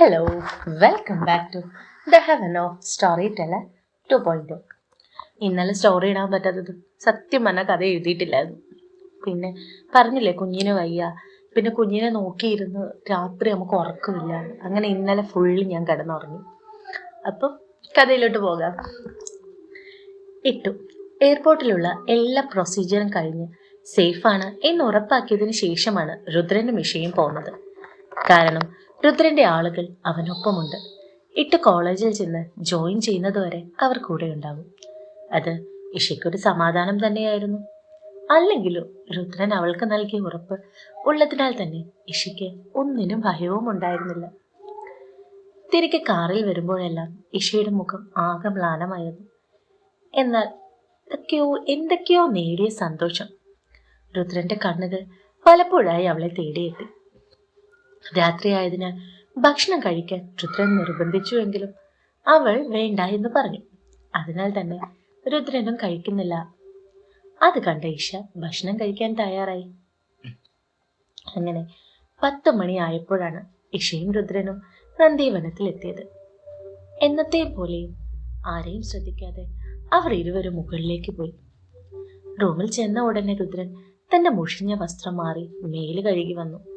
Hello welcome back to the heaven of story teller two point ഇന്നലെ story ഇടാൻ പറ്റാത്തത് സത്യം പറഞ്ഞ കഥ എഴുതിയിട്ടില്ലായിരുന്നു. പിന്നെ പറഞ്ഞില്ലേ കുഞ്ഞിന് വയ്യ. പിന്നെ കുഞ്ഞിനെ നോക്കിയിരുന്ന് രാത്രി നമുക്ക് ഉറക്കമില്ല. അങ്ങനെ ഇന്നലെ ഫുള്ള് ഞാൻ കിടന്നുറങ്ങി. അപ്പം കഥയിലോട്ട് പോകാം. ഇട്ടു. എയർപോർട്ടിലുള്ള എല്ലാ പ്രൊസീജിയറും കഴിഞ്ഞ് സേഫാണ് എന്ന് ഉറപ്പാക്കിയതിന് ശേഷമാണ് രുദ്രനും മിഷയും പോകുന്നത്. കാരണം രുദ്രന്റെ ആളുകൾ അവനൊപ്പമുണ്ട്. ഇട്ട് കോളേജിൽ ചെന്ന് ജോയിൻ ചെയ്യുന്നതുവരെ അവർ കൂടെ ഉണ്ടാകും അത് ഇഷയ്ക്കൊരു സമാധാനം തന്നെയായിരുന്നു. അല്ലെങ്കിലും രുദ്രൻ അവൾക്ക് നൽകിയ ഉറപ്പ് ഉള്ളതിനാൽ തന്നെ ഇഷയ്ക്ക് ഒന്നിനും ഭയവും ഉണ്ടായിരുന്നില്ല. തിരികെ കാറിൽ വരുമ്പോഴെല്ലാം ഇഷയുടെ മുഖം ആകെ മ്ലാനമായിരുന്നു. എന്നാൽ എന്തൊക്കെയോ എന്തൊക്കെയോ നേടിയ സന്തോഷം രുദ്രന്റെ കണ്ണുകൾ പലപ്പോഴായി അവളെ തേടിയെത്തി. രാത്രിയായതിനാൽ ഭക്ഷണം കഴിക്കാൻ രുദ്രൻ നിർബന്ധിച്ചുവെങ്കിലും അവൾ വേണ്ട എന്ന് പറഞ്ഞു. അതിനാൽ തന്നെ രുദ്രനും കഴിക്കുന്നില്ല. അത് കണ്ട ഇഷ ഭക്ഷണം കഴിക്കാൻ തയ്യാറായി. അങ്ങനെ പത്ത് മണിയായപ്പോഴാണ് ഇഷയും രുദ്രനും നന്ദീവനത്തിൽ എത്തിയത്. എന്നത്തെ പോലെയും ആരെയും ശ്രദ്ധിക്കാതെ അവർ ഇരുവരും മുകളിലേക്ക് പോയി. റൂമിൽ ചെന്ന ഉടനെ രുദ്രൻ തന്റെ മുഷിഞ്ഞ വസ്ത്രം മാറി മേൽ കഴുകി വന്നു.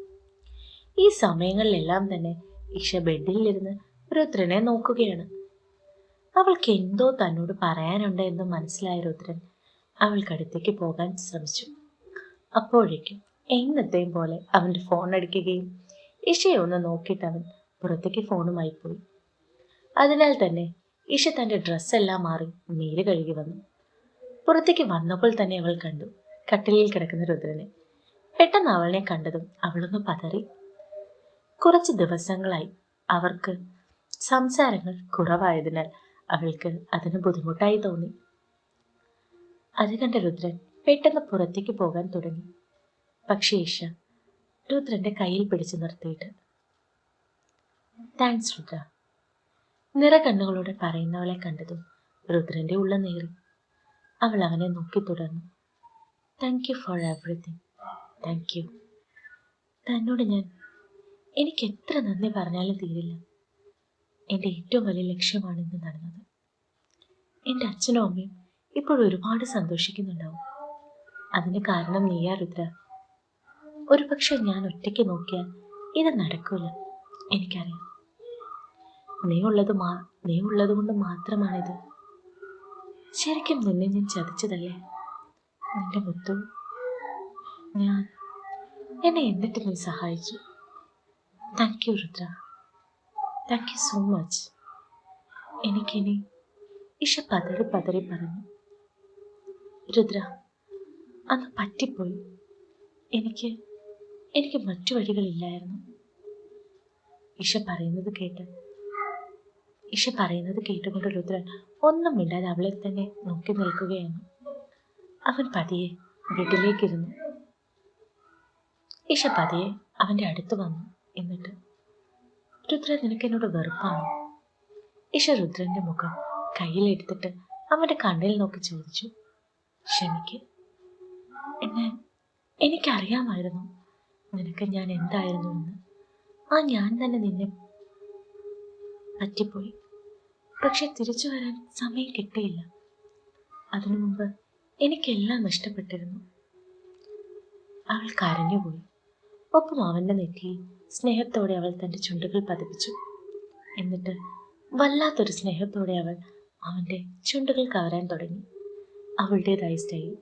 ഈ സമയങ്ങളിലെല്ലാം തന്നെ ഇഷ ബെഡിൽ ബെഡിലിരുന്ന് രുദ്രനെ നോക്കുകയാണ്. അവൾക്ക് എന്തോ തന്നോട് പറയാനുണ്ട് എന്ന് മനസ്സിലായ രുദ്രൻ അവൾക്കടുത്തേക്ക് പോകാൻ ശ്രമിച്ചു. അപ്പോഴേക്കും എന്നത്തെയും പോലെ അവന്റെ ഫോൺ അടിക്കുകയും ഇഷയെ ഒന്ന് നോക്കിയിട്ട് അവൻ പുറത്തേക്ക് ഫോണുമായി പോയി. അതിനാൽ തന്നെ ഇഷ തന്റെ ഡ്രസ്സെല്ലാം മാറി മേൽ കഴുകി വന്നു. പുറത്തേക്ക് വന്നപ്പോൾ തന്നെ അവൾ കണ്ടു കട്ടിലിൽ കിടക്കുന്ന രുദ്രനെ. പെട്ടെന്ന് അവളെ കണ്ടതും അവളൊന്ന് പതറി കുറച്ച് ദിവസങ്ങളായി അവർക്ക് സംസാരങ്ങൾ കുറവായതിനാൽ അവൾക്ക് അതിന് ബുദ്ധിമുട്ടായി തോന്നി. അത് കണ്ട രുദ്രൻ പെട്ടെന്ന് പുറത്തേക്ക് പോകാൻ തുടങ്ങി. പക്ഷേ ഈശ രുദ്രന്റെ കയ്യിൽ പിടിച്ചു നിർത്തിയിട്ട് താങ്ക്സ് രുദ്ര. നിറകണ്ണുകളോടെ പറയുന്നവളെ കണ്ടതും രുദ്രന്റെ ഉള്ള നേറി. അവൾ അവനെ നോക്കി തുടർന്നു. Thank you for everything thank you തന്നോട് ഞാൻ എനിക്ക് എത്ര നന്ദി പറഞ്ഞാലും തീരില്ല. എന്റെ ഏറ്റവും വലിയ ലക്ഷ്യമാണ് ഇന്ന് നടന്നത്. എന്റെ അച്ഛനും അമ്മയും ഇപ്പോൾ ഒരുപാട് സന്തോഷിക്കുന്നുണ്ടാവും. അതിന് കാരണം നീയാ രുദ്ര. ഒരു പക്ഷെ ഞാൻ ഒറ്റയ്ക്ക് നോക്കിയാൽ ഇത് നടക്കൂല. എനിക്കറിയാം. നീ ഉള്ളത് മാ നീ ഉള്ളത് കൊണ്ട് മാത്രമാണിത്. ശരിക്കും നിന്നെ ഞാൻ ചതിച്ചതല്ലേ? നിന്റെ മുത്തു ഞാൻ. എന്നെ എന്നിട്ട് നീ സഹായിച്ചു? Thank you Rudra thank you so much എനിക്കിനി ഇഷ പതറി പതറി പറഞ്ഞു. രുദ്ര അന്ന് പറ്റിപ്പോയി. എനിക്ക് എനിക്ക് മറ്റു വഴികളില്ലായിരുന്നു. ഇഷ പറയുന്നത് കേട്ട് ഇഷ പറയുന്നത് കേട്ടുകൊണ്ട് രുദ്രൻ ഒന്നും മിണ്ടാതെ അവളെ തന്നെ നോക്കി നിൽക്കുകയാണ്. അവൻ പതിയെ വീട്ടിലേക്കിരുന്നു. ഇഷ പതിയെ അവന്റെ അടുത്ത് വന്നു. എന്നിട്ട് രുദ്ര നിനക്ക് എന്നോട് വെറുപ്പാണോ? ഈശ രുദ്രന്റെ മുഖം കയ്യിലെടുത്തിട്ട് അവന്റെ കണ്ണിൽ നോക്കി ചോദിച്ചു. ക്ഷമിക്ക്. എന്നെ എനിക്കറിയാമായിരുന്നു നിനക്ക് ഞാൻ എന്തായിരുന്നു എന്ന്. ആ ഞാൻ തന്നെ നിന്നെ പറ്റിപ്പോയി. പക്ഷെ തിരിച്ചു വരാൻ സമയം കിട്ടിയില്ല. അതിനു മുമ്പ് എനിക്കെല്ലാം നഷ്ടപ്പെട്ടിരുന്നു. അവൾ കരഞ്ഞുപോയി. ഒപ്പം അവന്റെ നെറ്റിയിൽ സ്നേഹത്തോടെ അവൾ തന്റെ ചുണ്ടുകൾ പതിപ്പിച്ചു. എന്നിട്ട് വല്ലാത്തൊരു സ്നേഹത്തോടെ അവൾ അവന്റെ ചുണ്ടുകൾ കവരാൻ തുടങ്ങി. അവളുടേതായ സ്റ്റൈൽ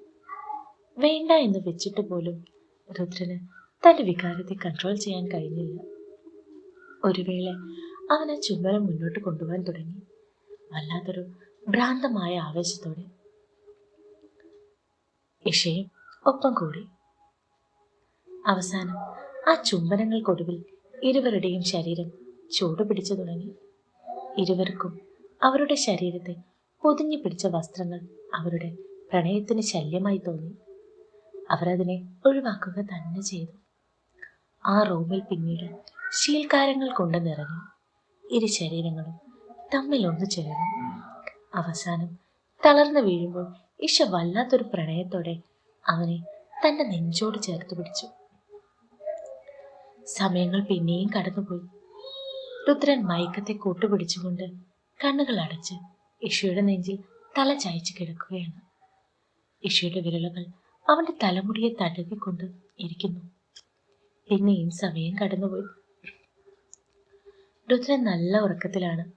വേണ്ട എന്ന് വെച്ചിട്ട് പോലും രുദ്രന് തന്റെ വികാരത്തെ കൺട്രോൾ ചെയ്യാൻ കഴിഞ്ഞില്ല. ഒരു വേള അവൻ ആ മുന്നോട്ട് കൊണ്ടുപോകാൻ തുടങ്ങി. വല്ലാത്തൊരു ഭ്രാന്തമായ ആവേശത്തോടെ. ഇഷയും ഒപ്പം കൂടി. അവസാനം ആ ചുംബനങ്ങൾക്കൊടുവിൽ ഇരുവരുടെയും ശരീരം ചൂട് പിടിച്ചു തുടങ്ങി. ഇരുവർക്കും അവരുടെ ശരീരത്തെ പൊതിഞ്ഞു പിടിച്ച വസ്ത്രങ്ങൾ അവരുടെ പ്രണയത്തിന് ശല്യമായി തോന്നി. അവരതിനെ ഒഴിവാക്കുക തന്നെ ചെയ്തു. ആ റൂമിൽ പിന്നീട് ശീൽക്കാരങ്ങൾ കൊണ്ട് നിറഞ്ഞു. ഇരു ശരീരങ്ങളും തമ്മിൽ ഒന്നു ചേർന്നു. അവസാനം തളർന്നു വീഴുമ്പോൾ ഇഷ വല്ലാത്തൊരു പ്രണയത്തോടെ അവനെ തന്റെ നെഞ്ചോട് ചേർത്ത് പിടിച്ചു. സമയങ്ങൾ പിന്നെയും കടന്നുപോയി. രുദ്രൻ മയക്കത്തെ കൂട്ടുപിടിച്ചുകൊണ്ട് കണ്ണുകൾ അടച്ച് ഇഷയുടെ നെഞ്ചിൽ തല ചായച്ചു കിടക്കുകയാണ്. ഇഷയുടെ വിരലുകൾ അവന്റെ തലമുടിയെ തടവിക്കൊണ്ട് ഇരിക്കുന്നു. പിന്നെയും സമയം കടന്നുപോയി. രുദ്രൻ നല്ല ഉറക്കത്തിലാണ്.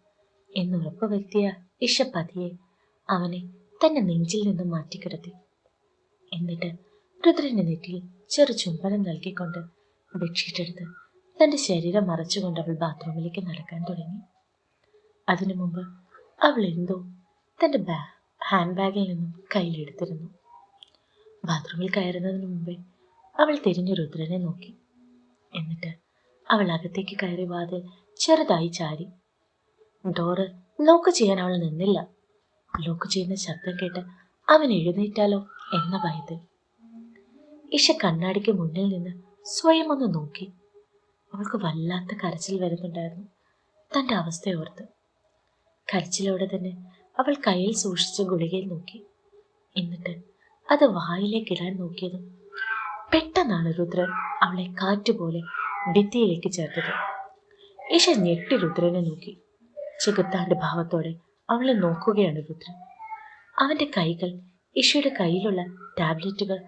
എന്ന് ഉറപ്പുവരുത്തിയ ഇഷ പതിയെ അവനെ തന്റെ നെഞ്ചിൽ നിന്നും മാറ്റിക്കിടത്തി. എന്നിട്ട് രുദ്രന്റെ നെറ്റിയിൽ ചെറു ചുംബനം നൽകിക്കൊണ്ട് ബെഡ്ഷീറ്റ് എടുത്ത് തന്റെ ശരീരം മറച്ചുകൊണ്ട് അവൾ ബാത്റൂമിലേക്ക് നടക്കാൻ തുടങ്ങി. അതിനു മുമ്പ് അവൾ എന്തോ തന്റെ ബാ ഹാൻഡ് ബാഗിൽ നിന്നും കയ്യിലെടുത്തിരുന്നു. ബാത്റൂമിൽ കയറുന്നതിന് മുമ്പേ അവൾ തിരിഞ്ഞു രുദ്രനെ നോക്കി. എന്നിട്ട് അവൾ അകത്തേക്ക് കയറി വാതിൽ ചെറുതായി ചാരി ഡോറ് ലോക്ക് ചെയ്യാൻ അവൾ നിന്നില്ല. ലോക്ക് ചെയ്യുന്ന ശബ്ദം കേട്ട് അവൻ എഴുന്നേറ്റാലോ എന്ന ഭയത്തിൽ. ഇഷ കണ്ണാടിക്ക് മുന്നിൽ നിന്ന് സ്വയം ഒന്ന് നോക്കി. അവൾക്ക് വല്ലാത്ത കരച്ചിൽ വരുന്നുണ്ടായിരുന്നു. തന്റെ അവസ്ഥയോർത്ത് കരച്ചിലോടെ തന്നെ അവൾ കയ്യിൽ സൂക്ഷിച്ച ഗുളികയിൽ നോക്കി. എന്നിട്ട് അത് വായിലേക്ക് ഇടാൻ നോക്കിയതും പെട്ടെന്നാണ് രുദ്രൻ അവളെ കാറ്റുപോലെ ഭിത്തിയിലേക്ക് ചേർത്തത്. ഈശ ഞെട്ടി രുദ്രനെ നോക്കി. ചെകുത്താന്റെ ഭാവത്തോടെ അവളെ നോക്കുകയാണ് രുദ്രൻ. അവന്റെ കൈകൾ ഇഷയുടെ കയ്യിലുള്ള ടാബ്ലറ്റുകൾ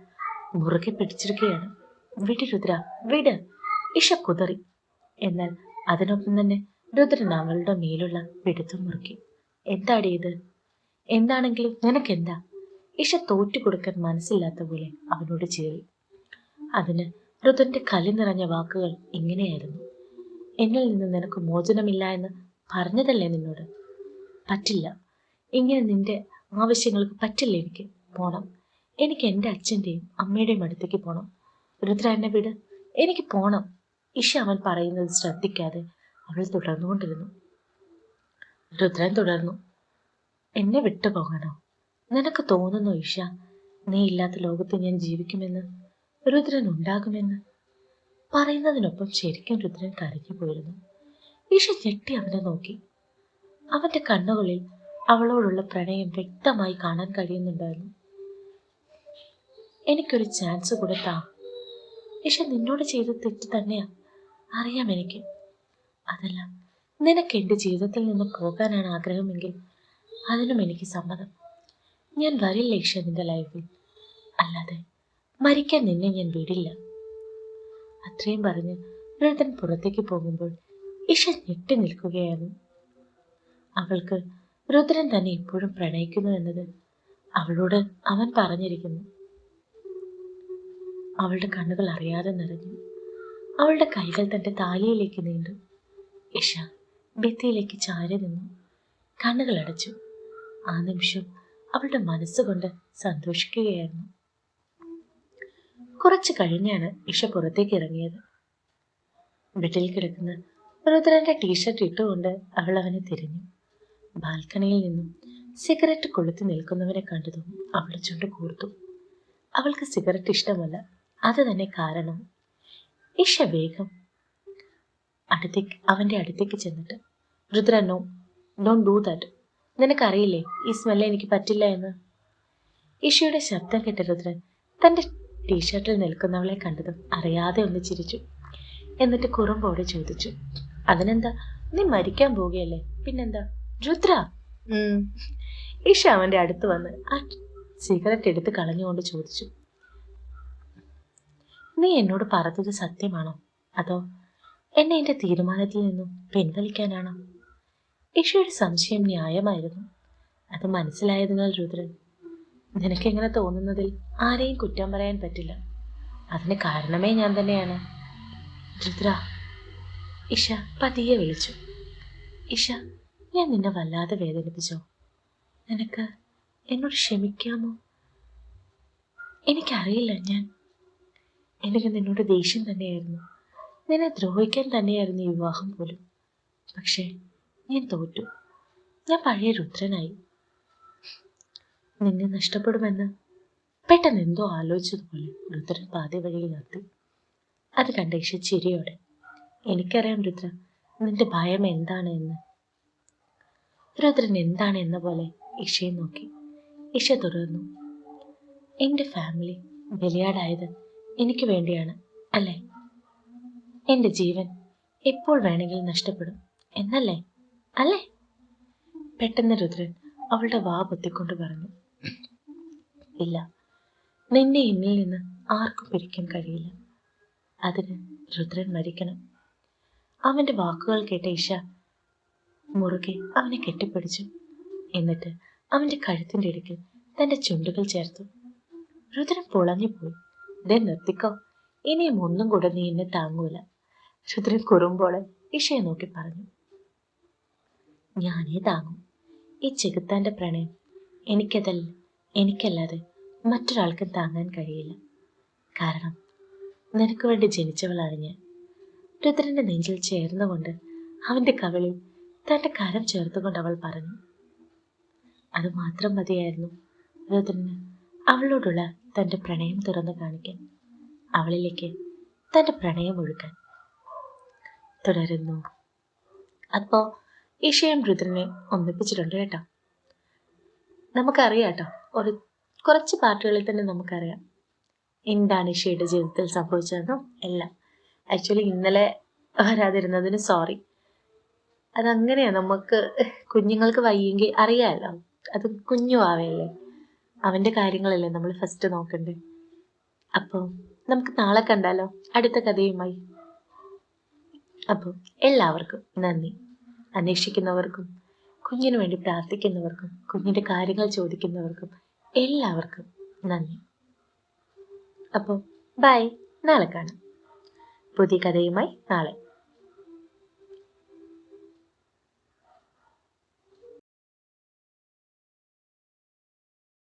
മുറുകെ പിടിച്ചിരിക്കുകയാണ്. വിട് രുദ്ര വിട്. ഇഷ കുതറി. എന്നാൽ അതിനൊപ്പം തന്നെ രുദ്രൻ അവളുടെ മേലുള്ള പിടുത്തം മുറുക്കി. എന്താടി ഇത്? എന്താണെങ്കിലും നിനക്കെന്താ? ഇഷ തോറ്റു കൊടുക്കാൻ മനസ്സില്ലാത്ത പോലെ അവനോട് ചേറി അതിന് രുദ്രന്റെ കലി നിറഞ്ഞ വാക്കുകൾ ഇങ്ങനെയായിരുന്നു. എന്നിൽ നിന്ന് നിനക്ക് മോചനമില്ല എന്ന് പറഞ്ഞതല്ലേ നിന്നോട്? പറ്റില്ല. ഇങ്ങനെ നിന്റെ ആവശ്യങ്ങൾക്ക് പറ്റില്ല എനിക്ക്. പോണം. എനിക്ക് എന്റെ അച്ഛന്റെയും അമ്മയുടെയും അടുത്തേക്ക് പോണം. രുദ്ര എന്നെ വിട്. എനിക്ക് പോണം. ഇഷ അവൻ പറയുന്നത് ശ്രദ്ധിക്കാതെ അവൾ തുടർന്നുകൊണ്ടിരുന്നു. രുദ്രൻ തുടർന്നു. എന്നെ വിട്ടു പോകണോ നിനക്ക് തോന്നുന്നു ഇഷ നീ ഇല്ലാത്ത ലോകത്ത് ഞാൻ ജീവിക്കുമെന്ന്? രുദ്രൻ ഉണ്ടാകുമെന്ന്? പറയുന്നതിനൊപ്പം ശരിക്കും രുദ്രൻ കരഞ്ഞു പോയിരുന്നു. ഇഷ ഞെട്ടി അവനെ നോക്കി. അവന്റെ കണ്ണുകളിൽ അവളോടുള്ള പ്രണയം വ്യക്തമായി കാണാൻ കഴിയുന്നുണ്ടായിരുന്നു. എനിക്കൊരു ചാൻസ് കൊടുത്താ? ഇഷ നിന്നോട് ചെയ്ത തെറ്റ് തന്നെയാ. അറിയാം എനിക്ക്. അതല്ല നിനക്ക് എന്റെ ജീവിതത്തിൽ നിന്ന് പോകാനാണ് ആഗ്രഹമെങ്കിൽ അതിനും എനിക്ക് സമ്മതം. ഞാൻ വരില്ല ഇഷ നിന്റെ ലൈഫിൽ. അല്ലാതെ മരിക്കാൻ നിന്നെ ഞാൻ വിടില്ല. അത്രയും പറഞ്ഞ് വൃദ്ധൻ പുറത്തേക്ക് പോകുമ്പോൾ ഇഷ ഞെട്ടി നിൽക്കുകയായിരുന്നു. അവൾക്ക് രുദ്രൻ തന്നെ ഇപ്പോഴും പ്രണയിക്കുന്നു എന്നത് അവളോട് അവൻ പറഞ്ഞിരിക്കുന്നു. അവളുടെ കണ്ണുകൾ അറിയാതെ നിറഞ്ഞു. അവളുടെ കൈകൾ തന്റെ താലിയിലേക്ക് നീണ്ടു. ഇഷ ഭിത്തിയിലേക്ക് ചാരി നിന്നു. കണ്ണുകൾ അടച്ചു. ആ നിമിഷം അവളുടെ മനസ്സുകൊണ്ട് സന്തോഷിക്കുകയായിരുന്നു. കുറച്ചു കഴിഞ്ഞാണ് ഇഷ പുറത്തേക്ക് ഇറങ്ങിയത്. ബെഡിൽ കിടക്കുന്ന രുദ്രന്റെ ടീഷർട്ട് ഇട്ടുകൊണ്ട് അവൾ അവനെ തിരിഞ്ഞു. ബാൽക്കണിയിൽ നിന്നും സിഗരറ്റ് കൊളുത്തി നിൽക്കുന്നവനെ കണ്ടതും അവളുടെ ചുണ്ട് കൂർത്തു. അവൾക്ക് സിഗരറ്റ് ഇഷ്ടമല്ല. അത് തന്നെ കാരണം. ഇഷ വേഗം അടുത്തേക്ക് അവന്റെ അടുത്തേക്ക് ചെന്നിട്ട് Rudra no don't do that നിനക്കറിയില്ലേ ഈ സ്മെല്ല് എനിക്ക് പറ്റില്ല എന്ന്? ഇഷയുടെ ശബ്ദം കേട്ട രുദ്രൻ തന്റെ ടീഷർട്ടിൽ നിൽക്കുന്നവളെ കണ്ടതും അറിയാതെ ഒന്ന് ചിരിച്ചു. എന്നിട്ട് കുറുമ്പോടെ ചോദിച്ചു അതിനെന്താ? നീ മരിക്കാൻ പോവുകയല്ലേ? പിന്നെന്താ? രുദ്ര? ഈശ ഇഷ അവന്റെ അടുത്ത് വന്ന് ആ സിഗരറ്റ് എടുത്ത് കളഞ്ഞുകൊണ്ട് ചോദിച്ചു നീ എന്നോട് പറഞ്ഞത് സത്യമാണോ? അതോ എന്നെ എന്റെ തീരുമാനത്തിൽ നിന്നും പിൻവലിക്കാനാണോ? ഇഷയുടെ സംശയം ന്യായമായിരുന്നു. അത് മനസ്സിലായതിനാൽ രുദ്രൻ നിനക്കെങ്ങനെ തോന്നുന്നതിൽ ആരെയും കുറ്റം പറയാൻ പറ്റില്ല. അതിന് കാരണമേ ഞാൻ തന്നെയാണ്. രുദ്ര ഇഷ പതിയെ വിളിച്ചു. ഇഷ ഞാൻ നിന്നെ വല്ലാതെ വേദനിപ്പിച്ചോ? നിനക്ക് എന്നോട് ക്ഷമിക്കാമോ? എനിക്കറിയില്ല ഞാൻ എനിക്ക് നിന്നോട് ദേഷ്യം തന്നെയായിരുന്നു. നിന്നെ ദ്രോഹിക്കാൻ തന്നെയായിരുന്നു ഈ വിവാഹം പോലും. പക്ഷേ ഞാൻ തോറ്റു. ഞാൻ പഴയ രുദ്രനായി നിന്നെ നഷ്ടപ്പെടുമെന്ന് പെട്ടെന്ന് എന്തോ ആലോചിച്ചതുപോലെ രുദ്രൻ പാതി വഴിയിൽ നിർത്തി. അത് കണ്ട ഇഷ ചിരിയോടെ എനിക്കറിയാം രുദ്ര നിന്റെ ഭയം എന്താണ് എന്ന്. രുദ്രൻ എന്താണ് എന്ന പോലെ ഇഷയെ നോക്കി. ഇഷ തുടർന്നു എന്റെ ഫാമിലി ബലിയാടായത് എനിക്ക് വേണ്ടിയാണ് അല്ലേ? എന്റെ ജീവൻ എപ്പോൾ വേണമെങ്കിലും നഷ്ടപ്പെടും എന്നല്ലേ? അല്ലേ? പെട്ടെന്ന് രുദ്രൻ അവളുടെ വാ പൊത്തിക്കൊണ്ട് പറഞ്ഞു. ഇല്ല നിന്നെ എന്നിൽ നിന്ന് ആർക്കും പിരിക്കാൻ കഴിയില്ല. അതിന് രുദ്രൻ മരിക്കണം. അവന്റെ വാക്കുകൾ കേട്ട ഇഷ മുറുകെ അവനെ കെട്ടിപ്പിടിച്ചു. എന്നിട്ട് അവന്റെ കഴുത്തിന്റെ ഇടയ്ക്ക് തന്റെ ചുണ്ടുകൾ ചേർത്തു. രുദ്രൻ പൊളഞ്ഞു പോയി ദേ നിർത്തിക്കോ. ഇനിയും ഒന്നും കൂടെ നീ എന്നെ താങ്ങൂല. രുദ്രൻ കുറുമ്പോളെ ഇഷയെ നോക്കി പറഞ്ഞു. ഞാനേ താങ്ങും. ഈ ചെകുത്താന്റെ പ്രണയം എനിക്കതല്ല എനിക്കല്ലാതെ മറ്റൊരാൾക്കും താങ്ങാൻ കഴിയില്ല. കാരണം നിനക്ക് വേണ്ടി ജനിച്ചവളാണ് ഞാൻ. രുദ്രന്റെ നെഞ്ചിൽ ചേർന്നുകൊണ്ട് അവന്റെ കവിളിൽ തന്റെ കരം ചേർത്തുകൊണ്ട് അവൾ പറഞ്ഞു. അത് മാത്രം മതിയായിരുന്നു രുദ്രന് അവളോടുള്ള തന്റെ പ്രണയം തുറന്നു കാണിക്കാൻ അവളിലേക്ക് തന്റെ പ്രണയം ഒഴുക്കാൻ. തുടരുന്നു. അപ്പോൾ ഈശയും രുദ്രനെ ഒന്നിപ്പിച്ചിട്ടുണ്ട് കേട്ടോ. നമുക്കറിയാം കേട്ടോ ഒരു കുറച്ച് പാട്ടുകളിൽ തന്നെ നമുക്കറിയാം. എന്താണ് ഈശയുടെ ജീവിതത്തിൽ സംഭവിച്ചതെന്നും എല്ലാം. ആക്ച്വലി ഇന്നലെ വരാതിരുന്നതിന് സോറി അതങ്ങനെയാ നമുക്ക് കുഞ്ഞുങ്ങൾക്ക് വയ്യെങ്കിൽ അറിയാമല്ലോ അത് കുഞ്ഞു ആവയല്ലേ. അവന്റെ കാര്യങ്ങളല്ലേ നമ്മൾ ഫസ്റ്റ് നോക്കണ്ടേ? അപ്പോൾ നമുക്ക് നാളെ കണ്ടാലോ? അടുത്ത കഥയുമായി. അപ്പോൾ എല്ലാവർക്കും നന്ദി. അന്വേഷിക്കുന്നവർക്കും കുഞ്ഞിനു വേണ്ടി പ്രാർത്ഥിക്കുന്നവർക്കും കുഞ്ഞിന്റെ കാര്യങ്ങൾ ചോദിക്കുന്നവർക്കും എല്ലാവർക്കും നന്ദി. അപ്പോൾ ബൈ നാളെ കാണാം. പുതിയ കഥയുമായി നാളെ.